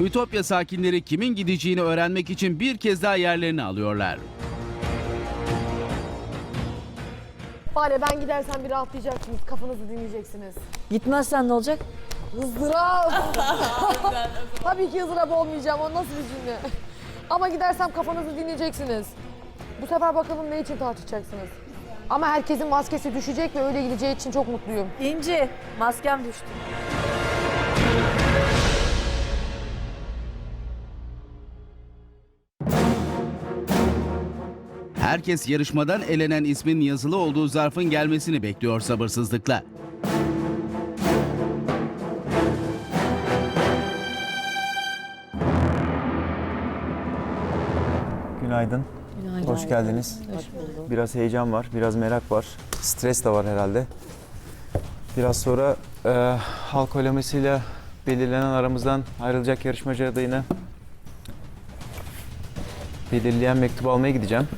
Ütopya sakinleri kimin gideceğini öğrenmek için bir kez daha yerlerini alıyorlar. Bari ben gidersem bir rahatlayacaksınız, kafanızı dinleyeceksiniz. Gitmezsen ne olacak? Hızdırap. Tabii ki ızdırap olmayacağım, o nasıl bir cümle? Ama gidersem kafanızı dinleyeceksiniz. Bu sefer bakalım ne için tartışacaksınız. Ama herkesin maskesi düşecek ve öyle gideceği için çok mutluyum. İnci, maskem düştü. Herkes yarışmadan elenen ismin yazılı olduğu zarfın gelmesini bekliyor sabırsızlıkla. Günaydın. Hoş geldiniz. Biraz heyecan var, biraz merak var. Stres de var herhalde. Biraz sonra e, halk oylamasıyla belirlenen aramızdan ayrılacak yarışmacı adayını belirleyen mektubu almaya gideceğim.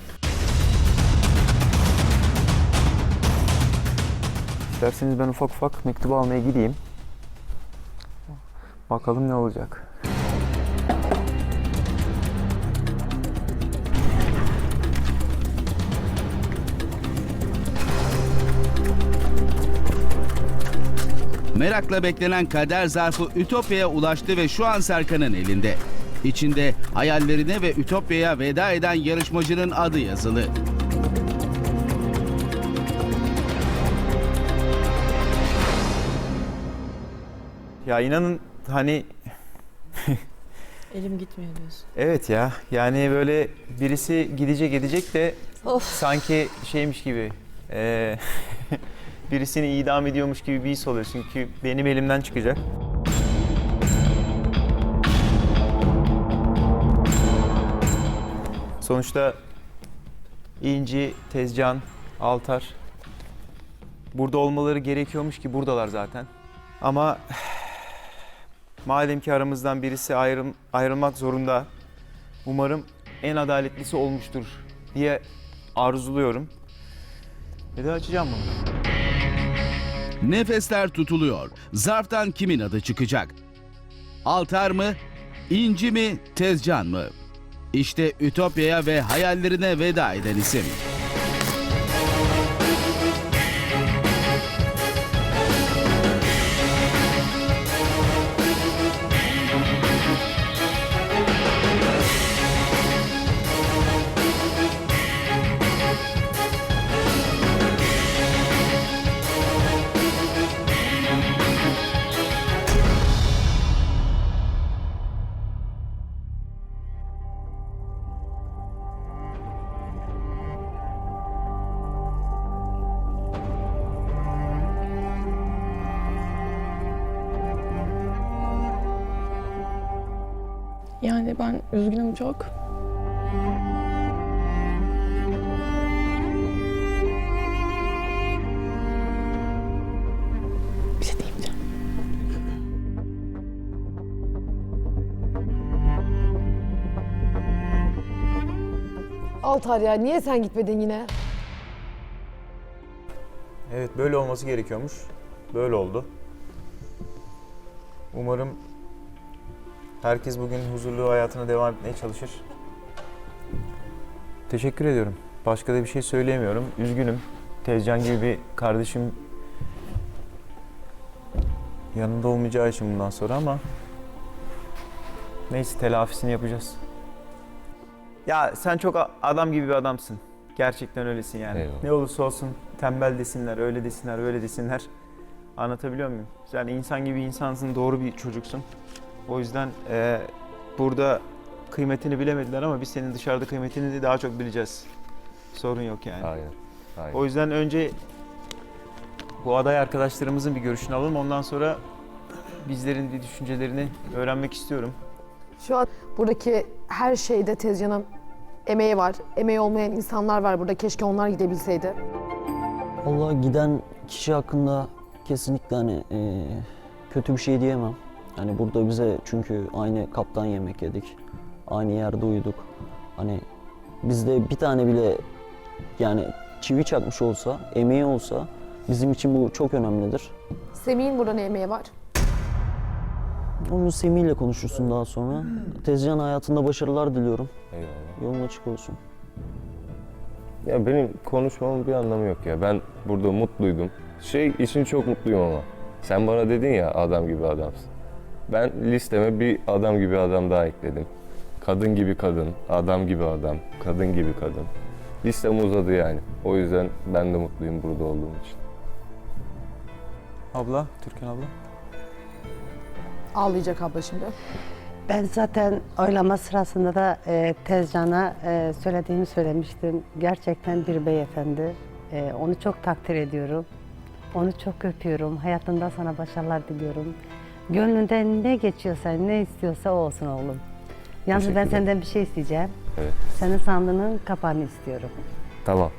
İsterseniz ben ufak ufak mektubu almaya gideyim. Bakalım ne olacak. Merakla beklenen kader zarfı Ütopya'ya ulaştı ve şu an Serkan'ın elinde. İçinde hayallerine ve Ütopya'ya veda eden yarışmacının adı yazılı. Ya inanın hani Elim gitmiyor diyorsun. Evet ya yani böyle birisi gidecek gidecek de Of. sanki şeymiş gibi eee, birisini idam ediyormuş gibi bir his oluyor çünkü benim elimden çıkacak. Sonuçta İnci, Tezcan, Altar burada olmaları gerekiyormuş ki buradalar zaten. Ama madem ki aramızdan birisi ayrım, ayrılmak zorunda Umarım en adaletlisi olmuştur diye arzuluyorum. Ve de açacağım bunu. Nefesler tutuluyor. Zarftan kimin adı çıkacak? Altar mı? İnci mi? Tezcan mı? İşte Ütopya'ya ve hayallerine veda eden isim. Yani ben üzgünüm çok. Bir şey diyemeyeceğim. Altar ya niye sen gitmedin yine? Evet böyle olması gerekiyormuş. Böyle oldu. Umarım herkes bugün huzurlu hayatına devam etmeye çalışır. Teşekkür ediyorum. Başka da bir şey söyleyemiyorum. Üzgünüm. Tezcan gibi bir kardeşim yanında olmayacağı için bundan sonra ama neyse telafisini yapacağız. Ya sen çok adam gibi bir adamsın. Gerçekten öylesin yani. Eyvallah. Ne olursa olsun tembel desinler, öyle desinler, böyle desinler. Anlatabiliyor muyum? Sen insan gibi insansın, doğru bir çocuksun. O yüzden eee, burada kıymetini bilemediler ama biz senin dışarıda kıymetini de daha çok bileceğiz. Sorun yok yani. Aynen. Aynen. O yüzden önce bu aday arkadaşlarımızın bir görüşünü alalım. Ondan sonra bizlerin bir düşüncelerini öğrenmek istiyorum. Şu an buradaki her şeyde Tezcan'ın emeği var. Emeği olmayan insanlar var burada. Keşke onlar gidebilseydi. Vallahi giden kişi hakkında kesinlikle hani e, kötü bir şey diyemem. Hani burada bize çünkü aynı kaptan yemek yedik. Aynı yerde uyuduk. Hani bizde bir tane bile yani çivi çakmış olsa, emeği olsa bizim için bu çok önemlidir. Semih'in burada ne emeği var? Onu Semih ile konuşursun daha sonra. Tezcan hayatında başarılar diliyorum. Eyvallah. Yolun açık olsun. Ya benim konuşmamın bir anlamı yok ya. Ben burada mutluydum. Şey için çok mutluyum ama. Sen bana dedin ya adam gibi adamsın. Ben listeme bir adam gibi adam daha ekledim. Kadın gibi kadın, adam gibi adam, kadın gibi kadın. Listem uzadı yani. O yüzden ben de mutluyum burada olduğum için. Abla, Türkan abla. Ağlayacak abla şimdi. Ben zaten oylama sırasında da e, Tezcan'a e, söylediğimi söylemiştim. Gerçekten bir beyefendi. E, onu çok takdir ediyorum. Onu çok öpüyorum. Hayatında sana başarılar diliyorum. Gönlünden ne geçiyorsa, ne istiyorsa o olsun oğlum. Yalnız ben senden bir şey isteyeceğim. Evet. Senin sandığının kapağını istiyorum. Tamam.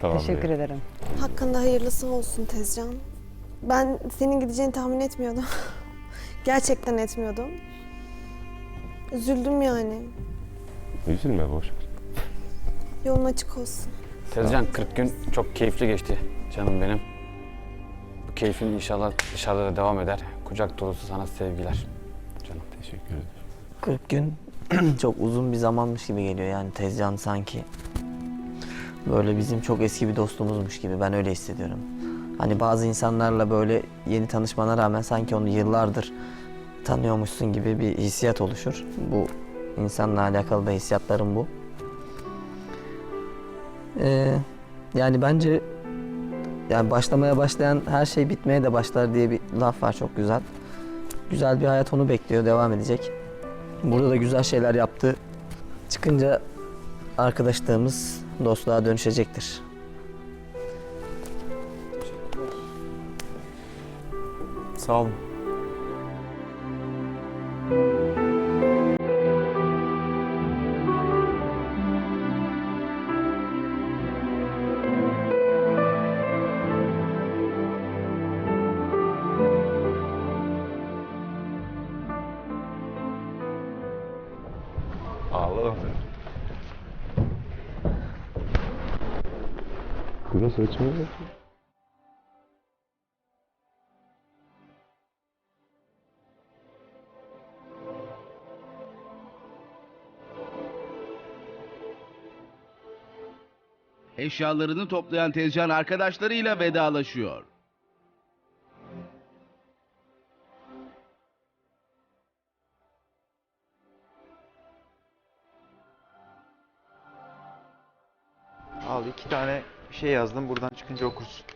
Tamam. Teşekkür bey. ederim. Hakkında hayırlısı olsun Tezcan. Ben senin gideceğini tahmin etmiyordum. Gerçekten etmiyordum. Üzüldüm yani. Üzülme boş ver. Yolun açık olsun. Tezcan 40 gün çok keyifli geçti canım benim. Bu keyfin inşallah dışarıda da devam eder. Kucak dolusu sana sevgiler canım. Teşekkür ederim. 40 gün çok uzun bir zamanmış gibi geliyor yani Tezcan sanki. Böyle bizim çok eski bir dostumuzmuş gibi ben öyle hissediyorum. Hani bazı insanlarla böyle yeni tanışmana rağmen sanki onu yıllardır tanıyormuşsun gibi bir hissiyat oluşur. Bu insanla alakalı da hissiyatlarım bu. Ee, yani bence yani başlamaya başlayan her şey bitmeye de başlar diye bir laf var çok güzel. Güzel bir hayat onu bekliyor, devam edecek. Burada da güzel şeyler yaptı. Çıkınca arkadaşlığımız dostluğa dönüşecektir. Sağ olun. Ağlama. Kızın saçını mı? Eşyalarını toplayan Tezcan arkadaşlarıyla vedalaşıyor. Şey yazdım. Buradan çıkınca okursun.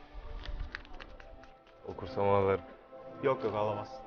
Okursam ağlarım. Yok yok alamazsın.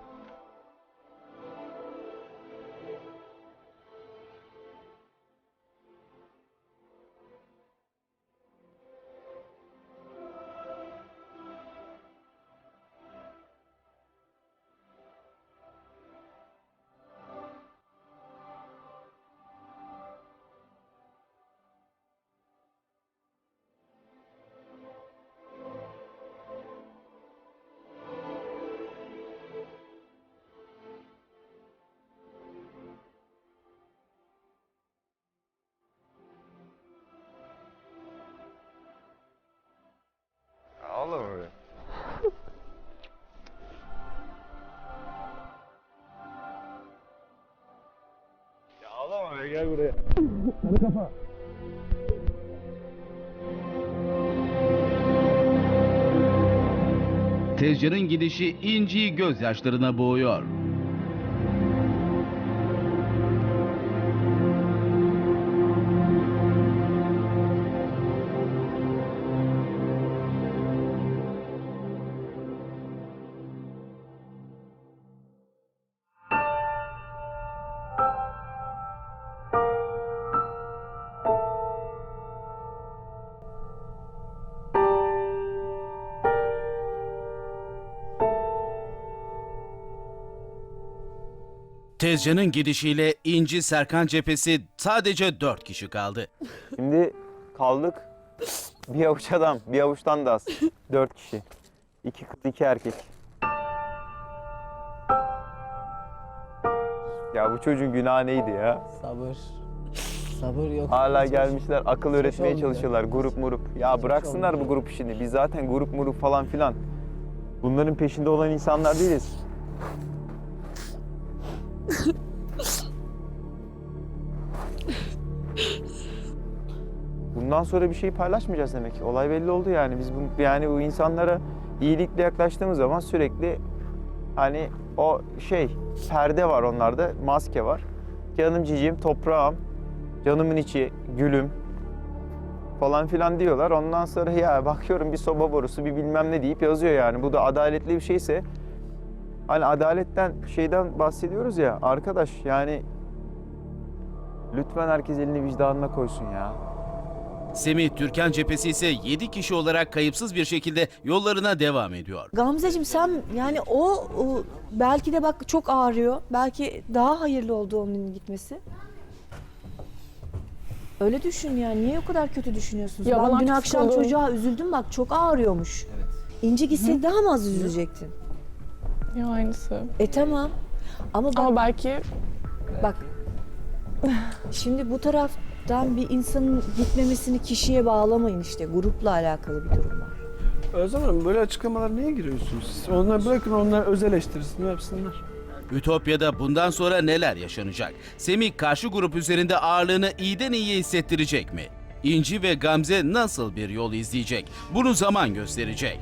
Tezcan'ın gidişi İnci'yi gözyaşlarına boğuyor. Tezcan'ın gidişiyle İnci Serkan cephesi sadece 4 kişi kaldı. Şimdi kaldık. Bir avuç adam, bir avuçtan da az. Dört kişi. İki kız, iki erkek. Ya bu çocuğun günahı neydi ya? Sabır. Sabır yok. Hala gelmişler akıl öğretmeye olmuyor. çalışıyorlar grup murup. Ya bıraksınlar bu grup işini. Biz zaten grup murup falan filan. Bunların peşinde olan insanlar değiliz. Bundan sonra bir şey paylaşmayacağız demek. Olay belli oldu yani. Biz bu, yani bu insanlara iyilikle yaklaştığımız zaman sürekli hani o şey perde var onlarda, maske var. Canım cicim, toprağım, canımın içi, gülüm falan filan diyorlar. Ondan sonra ya bakıyorum bir soba borusu, bir bilmem ne deyip yazıyor yani. Bu da adaletli bir şeyse hani adaletten şeyden bahsediyoruz ya arkadaş yani lütfen herkes elini vicdanına koysun ya. Semih Türkan cephesi ise 7 kişi olarak kayıpsız bir şekilde yollarına devam ediyor. Gamzeciğim sen yani o, o belki de bak çok ağrıyor. Belki daha hayırlı oldu onun gitmesi. Öyle düşün yani. Niye o kadar kötü düşünüyorsunuz? Ya ben dün akşam çocuğa üzüldüm bak çok ağrıyormuş. İnci gitse daha mı az üzülecektin? Ya aynısı. E tamam. Ama bak, Ama belki bak şimdi bu taraftan bir insanın gitmemesini kişiye bağlamayın işte. Grupla alakalı bir durum var. Özlem Hanım böyle açıklamalara niye giriyorsunuz siz? Onları bırakın onlar öz eleştirisini yapsınlar. Ütopya'da bundan sonra neler yaşanacak? Semih karşı grup üzerinde ağırlığını iyiden iyiye hissettirecek mi? İnci ve Gamze nasıl bir yol izleyecek? Bunu zaman gösterecek.